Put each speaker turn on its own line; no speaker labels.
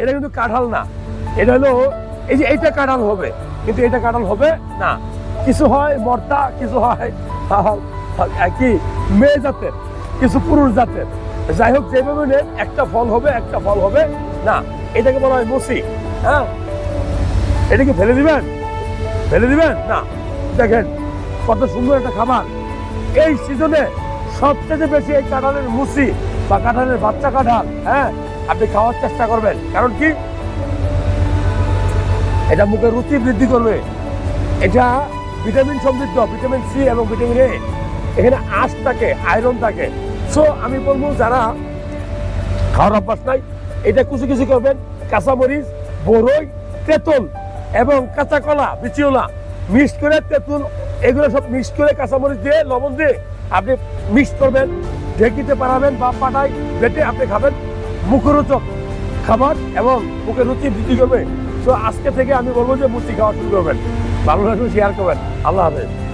এটা কিন্তু কাঁঠাল না। এটা হলো এই যে এইটা কাঁঠাল হবে, কিন্তু এটা কাঁঠাল হবে না। কিছু হয় মর্তা, কিছু হয় কি, মেয়ে জাতের, কিছু পুরুষ জাতের। যাই হোক, যেভাবে নেন একটা ফল হবে, একটা ফল হবে না। এটাকে বলা হয় মুসি হ্যাঁ? এটাকে ফেলে দিবেন? ফেলে দিবেন? না। দেখেন, কত সুন্দর একটা খাবার। এই সিজনে সবচেয়ে বেশি এই কাঁঠালের মুসি বা কাঁঠালের বাচ্চা কাঁঠাল হ্যাঁ? আপনি খাওয়ার চেষ্টা করবেন। কারণ কি? এটা মুখের রুচি বৃদ্ধি করবে। এটা ভিটামিন সমৃদ্ধ, ভিটামিন সি এবং ভিটামিন এ। এখানে আঁশ থাকে, আয়রন থাকে। সো আমি বলব যারা খাওয়ার অভ্যাস নাই, এটা কুচি কুচি করবেন। কাঁচামরিচ, বরই, তেঁতুল এবং কাঁচা কলা বিচিওলা মিক্স করে তেঁতুল, এগুলো সব মিক্স করে কাঁচামরিচ দিয়ে, লবণ দিয়ে আপনি মিক্স করবেন, ঢেকিতে পারাবেন বা পাটায় বেটে আপনি খাবেন। মুখরোচক খাবার এবং মুখে রুচি বৃদ্ধি করবে। তো আজকে থেকে আমি বলব যে মুচি খাওয়া শুরু করবেন। ভালো শেয়ার করবেন। আল্লাহ হাফেজ।